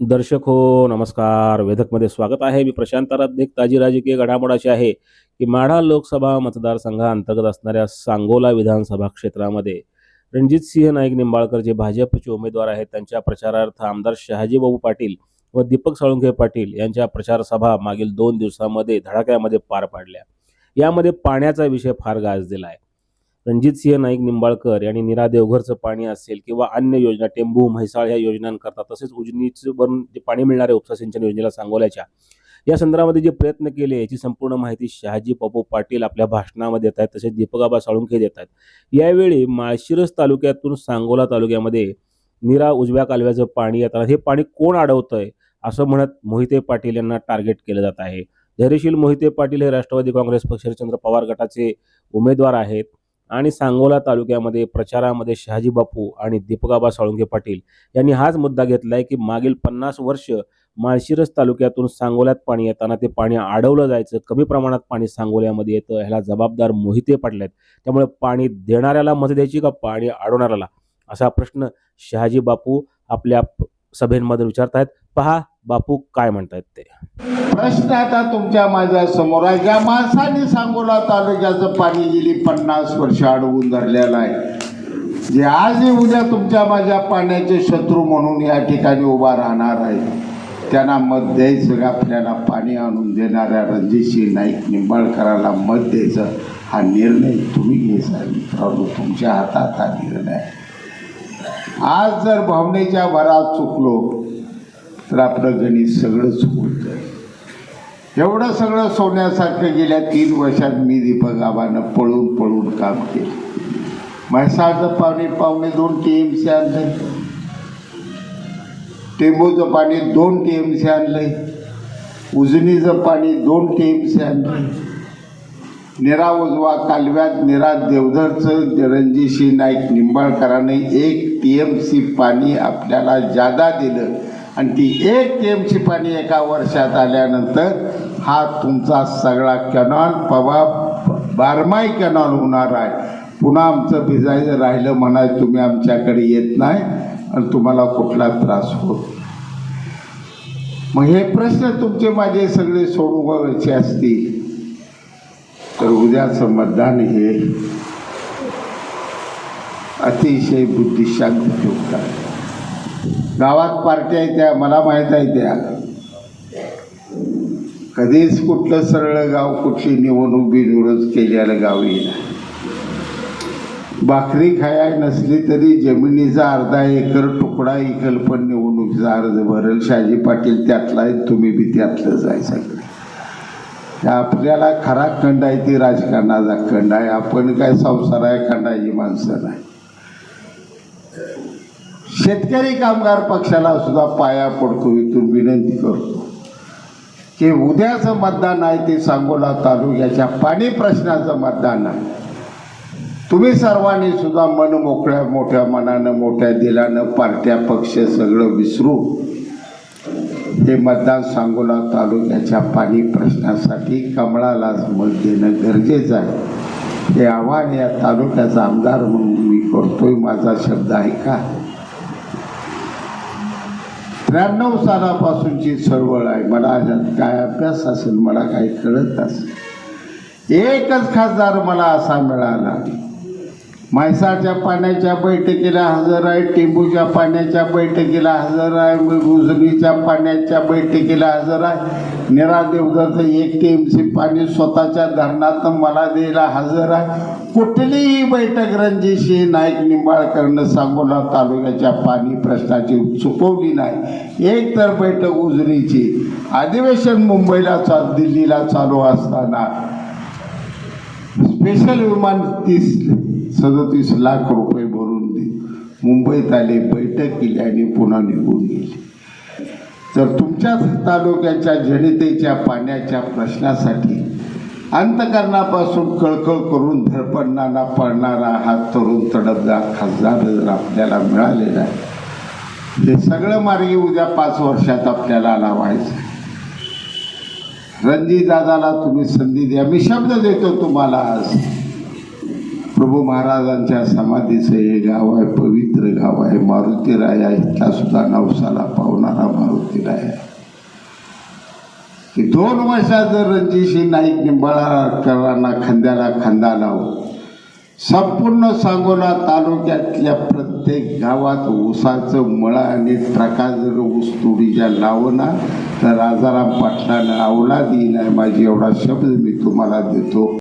दर्शक हो नमस्कार. वेधकमध्ये स्वागत आहे. मी प्रशांत एक ताजी राजकीय घडामोडाची आहे की माढा लोकसभा मतदारसंघाअंतर्गत असणाऱ्या सांगोला विधानसभा क्षेत्रामध्ये रणजित सिंह नाईक निंबाळकर जे भाजपचे उमेदवार आहेत त्यांच्या प्रचारार्थ आमदार शहाजीबाबू पाटील व दीपक साळुंखे पाटील यांच्या प्रचारसभा मागील दोन दिवसामध्ये धडाक्यामध्ये पार पाडल्या. यामध्ये पाण्याचा विषय फार गाजलेला आहे. रणजितसिंह नाईक निंबाळकर यांनी निरा देवघरचं पाणी असेल किंवा अन्य योजना टेंबू म्हैसाळ या योजनांकरता तसेच उजनीचं जे पाणी मिळणारे उपसा सिंचन योजनेला सांगोल्याच्या. या संदर्भामध्ये जे प्रयत्न केले याची संपूर्ण माहिती शहाजी पप्पू पाटील आपल्या भाषणामध्ये देत आहेत तसेच दीपकाबा साळुंखे देत आहेत. यावेळी माळशिरस तालुक्यातून सांगोला तालुक्यामध्ये निरा उजव्या कालव्याचं पाणी येताना हे पाणी कोण अडवतंय असं म्हणत मोहिते पाटील यांना टार्गेट केलं जात आहे. धैर्यशील मोहिते पाटील हे राष्ट्रवादी काँग्रेस पक्ष चंद्र पवार गटाचे उमेदवार आहेत. आणि सांगोला तालुक्यामध्ये प्रचारामध्ये शहाजी बापू आणि दीपकाबा साळुंके पाटील यांनी हाच मुद्दा घेतलाय की मागील पन्नास वर्ष माळशिरस तालुक्यातून सांगोल्यात पाणी येताना ते पाणी अडवलं जायचं कमी प्रमाणात पाणी सांगोल्यामध्ये येतं ह्याला जबाबदार मोहिते पाटील आहेत. त्यामुळे पाणी देणाऱ्याला मत द्यायची का पाणी अडवणाऱ्याला असा प्रश्न शहाजी बापू आपल्या प- सभेमध्ये विचारतायत पहा बापू काय म्हणतात ते? प्रश्न आता तुमच्या माझ्यासमोर आहे. ज्या माणसाने सांगोला तालुक्याचं पाणी गेली पन्नास वर्ष अडवून धरलेलं आहे. जे आजही उद्या तुमच्या माझ्या पाण्याचे शत्रू म्हणून या ठिकाणी उभा राहणार आहे. त्यांना मत द्यायचं का? आपल्याला पाणी आणून देणाऱ्या रणजितसिंह नाईक निंबाळकराला मत द्यायचं. हा निर्णय तुम्ही घ्यायचा मित्रांनो. तुमच्या हातात हा निर्णय आज जर भावनेच्या भरात चुकलो तर आपलं गणित सगळं चुकतं एवढं सगळं सोन्यासारखं गेल्या तीन वर्षात मी दीपक आबानं पळून पळून काम केलं. म्हैसाळचं पाणी पावणे दोन टी एम सी आणलंय. टेंबूचं पाणी दोन टी एम सी आणलंय. उजनीचं पाणी दोन टी एम सी आणलंय. निरा उजवा कालव्यात निरा देवधरचं रणजितसिंह नाईक निंबाळकरांनी एक टी एम सी पाणी आपल्याला जादा दिलं. आणि ती एक टी पाणी एका वर्षात आल्यानंतर हा तुमचा सगळा कॅनॉल पवा बारमाही कॅनॉल होणार आहे. पुन्हा आमचं भिजायचं राहिलं म्हणाय तुम्ही आमच्याकडे येत नाही आणि तुम्हाला कुठला त्रास होत मग हे प्रश्न तुमचे माझे सगळे सोडवायचे असतील. तर उद्याचं मतदान हे अतिशय बुद्धिशांत ठेवत आहे गावात पार्ट्या आहेत त्या मला माहीत आहे त्या. कधीच कुठलं सरळ गाव कुठली निवडणूक बिनविरोध केलेलं गाव येईल भाकरी खाया नसली तरी जमिनीचा अर्धा एकर तुकडा इकल पण निवडणुकीचा अर्ज भरेल. शाहजी पाटील त्यातला आहे तुम्ही बी त्यातलंच आहे सगळे. आपल्याला खरा खंड आहे ती राजकारणाचा खंड आहे. आपण काय संसार खंडाची माणसं नाही. शेतकरी कामगार पक्षाला सुद्धा पाया पडतो इथून विनंती करतो. की उद्याचं मतदान आहे ते सांगोला तालुक्याच्या पाणी प्रश्नाचं मतदान आहे. तुम्ही सर्वांनी सुद्धा मन मोकळ्या मोठ्या मनानं मोठ्या दिलानं पार्ट्या पक्ष सगळं विसरू. हे मतदान सांगोला तालुक्याच्या पाणी प्रश्नासाठी कमळालाच मत देणं गरजेचं आहे. हे आव्हान या तालुक्याचा आमदार म्हणून मी करतोय. माझा शब्द ऐका. त्र्याण्णव सालापासूनची चळवळ आहे. मला काय अभ्यास असेल मला काही कळत असेल. एकच खासदार मला असा मिळाला. म्हैसाळच्या पाण्याच्या बैठकीला हजर आहे टेंबूच्या पाण्याच्या बैठकीला हजर आहे मग पाण्याच्या बैठकीला हजर आहे. निरा देवगरचं एक टी एम सी पाणी स्वतःच्या धरणात मला द्यायला हजर आहे. कुठलीही बैठक रणजितसिंह नाईक निंबाळकरनं सांगोला तालुक्याच्या पाणी प्रश्नाची चुकवली नाही. एक तर बैठक उजरीची अधिवेशन मुंबईला चा दिल्लीला चालू असताना. स्पेशल विमान तीस सदतीस लाख रुपये भरून दे. मुंबईत आले बैठक केली आणि पुन्हा निघून गेले. तर तुमच्याच तालुक्याच्या जनतेच्या पाण्याच्या प्रश्नासाठी अंतकरणापासून कळकळ करून धडपडणारा पडणारा हा तरुण तडफदार खासदार जर आपल्याला मिळालेला आहे हे सगळं मार्गी उद्या पाच वर्षात आपल्याला लावायचं रणजित दादाला तुम्ही संधी द्या. मी शब्द देतो तुम्हाला आज. प्रभू महाराजांच्या समाधीचं हे गाव आहे पवित्र गाव आहे. मारुतीराया आहे इथला सुद्धा नवसाला पावणारा मारुतीराय की दोन वर्षात जर रणजितसिंह नाईक निंबाळकरांना खांद्याला खांदा लाव संपूर्ण सांगोला तालुक्यातल्या प्रत्येक गावात ऊसाचं मळा आणि ट्रका जर ऊस तुडीच्या लावना तर राजाराम पाटलानं अवलादी नाही माझी एवढा शब्द मी तुम्हाला देतो.